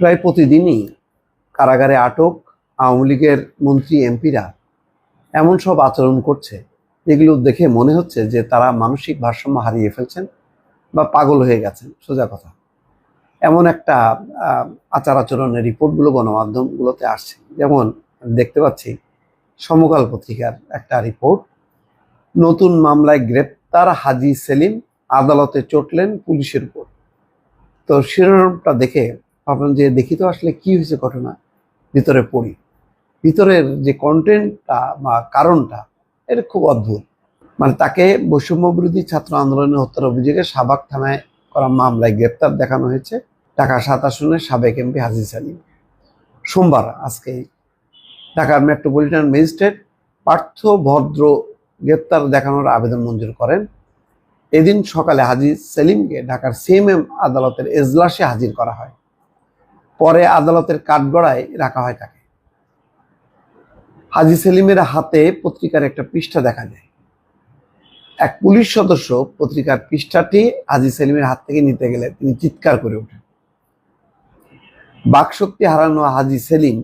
প্রায় প্রতিদিনই কারাগারে আটক আওয়ামী লীগের মন্ত্রী, এমপিরা এমন সব আচরণ করছে, যেগুলো দেখে মনে হচ্ছে যে তারা মানসিক ভারসাম্য হারিয়ে ফেলছেন বা পাগল হয়ে গেছেন। সোজা কথা। এমন একটা আচার আচরণের রিপোর্টগুলো গণমাধ্যমগুলোতে আসছে। যেমন দেখতে পাচ্ছি সমকাল পত্রিকার একটা রিপোর্ট। নতুন মামলায় গ্রেপ্তার হাজি সেলিম, আদালতে চটলেন পুলিশের উপর। তো শিরোনামটা দেখে ভাবলাম যে দেখি তো আসলে কি হয়েছে ঘটনা, ভিতরে পড়ি। ভিতরের যে কন্টেন্টটা বা কারণটা, এটা খুব অদ্ভুত। মানে তাকে বৈষম্য বিরোধী ছাত্র আন্দোলনের হত্যার অভিযোগে সাবাক থানায় করা মামলায় গ্রেপ্তার দেখানো হয়েছে ঢাকা সাত আসনের সাবেক এমপি হাজি সালিম। সোমবার আজকে ঢাকার মেট্রোপলিটন ম্যাজিস্ট্রেট পার্থ ভদ্র গ্রেপ্তার দেখানোর আবেদন মঞ্জুর করেন। এদিন সকালে হাজি সেলিমকে ঢাকার সিএমএম আদালতের এজলাসে হাজির করা হয়। পরে আদালতের কাঠগড়ায় রাখা হয় তাকে। হাজি সেলিমের হাতে পত্রিকার একটা পৃষ্ঠা দেখা যায়। এক পুলিশ সদস্য পত্রিকার পৃষ্ঠাটি হাজি সেলিমের হাত থেকে নিতে গেলে তিনি চিৎকার করে ওঠেন। বাকশক্তি হারানো হাজি সেলিম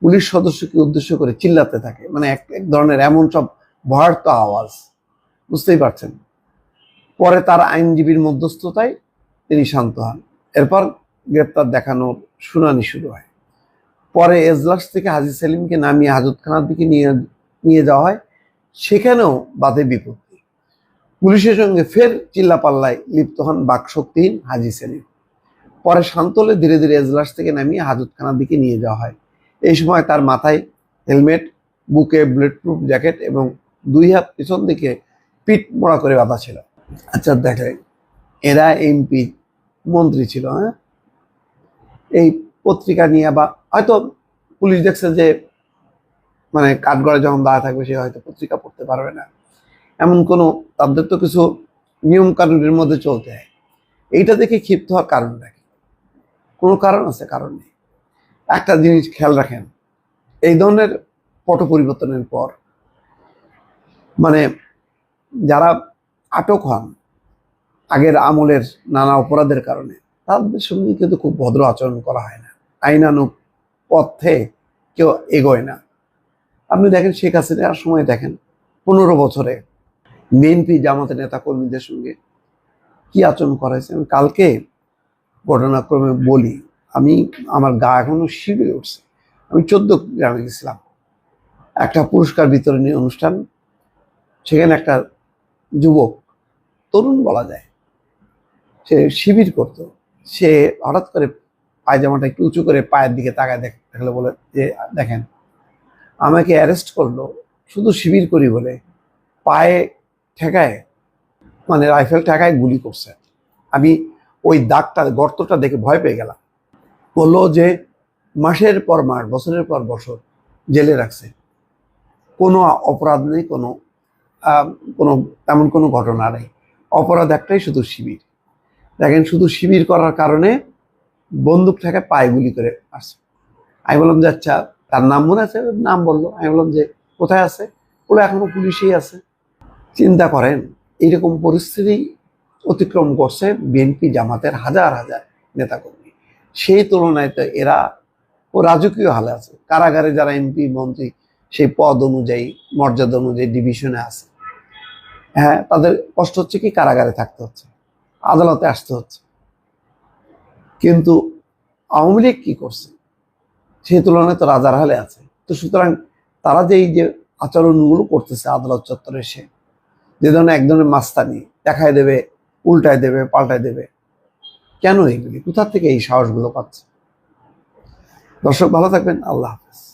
পুলিশ সদস্যকে উদ্দেশ্য করে চিল্লাতে থাকে। মানে এক এক ধরনের এমন সব ভয়ার্থ আওয়াজ। বুঝতেই পারছেন? পরে তার আইনজীবীর মধ্যস্থতায় তিনি শান্ত হন। এরপর গ্রেপ্তার দেখানোর শুনানি শুরু হয়। পরে এজলাস থেকে হাজি সেলিমকে নামিয়ে হাজতখানার দিকে নিয়ে নিয়ে যাওয়া হয়। সেখানেও বাধে বিপত্তি। পুলিশের সঙ্গে ফের চিল্লাপাল্লায় লিপ্ত হন বাকশক্তিহীন হাজি সেলিম। পরে শান্তলে ধীরে ধীরে এজলাস থেকে নামিয়ে হাজতখানার দিকে নিয়ে যাওয়া হয়। এই সময় তার মাথায় হেলমেট, বুকে বুলেট প্রুফ জ্যাকেট এবং দুই হাত পিছন দিকে পিঠ মোড়া করে বাঁধা ছিল। আচ্ছা দেখে এরা এমপি, মন্ত্রী ছিল হ্যাঁ? এই পত্রিকা নিয়ে বা হয়তো পুলিশ দেখছে যে মানে কাঠগড়ে যখন দাঁড়া থাকবে সে হয়তো পত্রিকা পড়তে পারবে না। এমন কোনো, তাদের তো কিছু নিয়ম কানুনের মধ্যে চলতে হয়। এইটা দেখে ক্ষিপ্ত হওয়ার কারণটা কি? কোনো কারণ আছে? কারণ নেই। একটা জিনিস খেয়াল রাখেন, এই ধরনের পট পরিবর্তনের পর মানে যারা আটক হন আগের আমলের নানা অপরাধের কারণে তাদের সঙ্গে কিন্তু খুব ভদ্র আচরণ করা হয় না। আইনানুক পথে কেউ এগোয় না। আপনি দেখেন শেখ হাসিনার সময় দেখেন, পনেরো বছরে বিএনপি জামাতের নেতা কর্মীদের সঙ্গে কি আচরণ করা হয়েছে? আমি কালকে ঘটনাক্রমে বলি, আমি, আমার গা এখনও শিবিরে উঠছে। আমি চোদ্দ গ্রামে গেছিলাম। একটা পুরস্কার বিতরণী অনুষ্ঠান, সেখানে একটা যুবক, তরুণ বলা যায়, সে শিবির করতো। সে হঠাৎ করে পায়জামাটা একটু উঁচু করে পায়ের দিকে তাকায় দেখ দেখলে বলে যে, দেখেন, আমাকে অ্যারেস্ট করল, শুধু শিবির করি বলে পায়ে ঠেকায় মানে রাইফেল ঠেকায় গুলি করছে। আমি ওই দাগটা গর্তটা দেখে ভয় পেয়ে গেলাম। বলল যে, মাসের পর মাস, বছরের পর বছর জেলে রাখছে। কোনো অপরাধ নেই, কোনো কোনো, তেমন কোনো ঘটনা নেই। অপরাধ একটাই শুধু শিবির। দেখেন শুধু শিবির করার কারণে বন্দুক থেকে পায়ে গুলি করে আসছে। আমি বললাম যে আচ্ছা তার নাম মনে আছে? নাম বলল। আমি বললাম যে, কোথায় আছে? বলে, এখনও পুলিশেই আছে। চিন্তা করেন, এইরকম পরিস্থিতি অতিক্রম করছে বিএনপি জামাতের হাজার হাজার নেতাকর্মী। সেই তুলনায় তো এরা ও রাজকীয় হালে আছে। কারাগারে যারা এমপি, মন্ত্রী, সেই পদ অনুযায়ী, মর্যাদা অনুযায়ী ডিভিশনে আছে। হ্যাঁ তাদের কষ্ট হচ্ছে কি? কারাগারে থাকতে হচ্ছে। আদালতে আসতে হচ্ছে। কিন্তু আওয়ামী লীগ কি করছে? সেই তুলনায় তো রাজার হালে আছে। তো সুতরাং তারা যে এই যে আচরণগুলো করতেছে আদালত চত্বরে এসে যে ধরনের এক ধরনের মাস্তানি, দেখায় দেবে, উল্টায় দেবে, পাল্টায় দেবে, কেন এগুলি? কোথা থেকে এই সাহসগুলো পাচ্ছে? দর্শক, ভালো থাকবেন। আল্লাহ হাফেজ।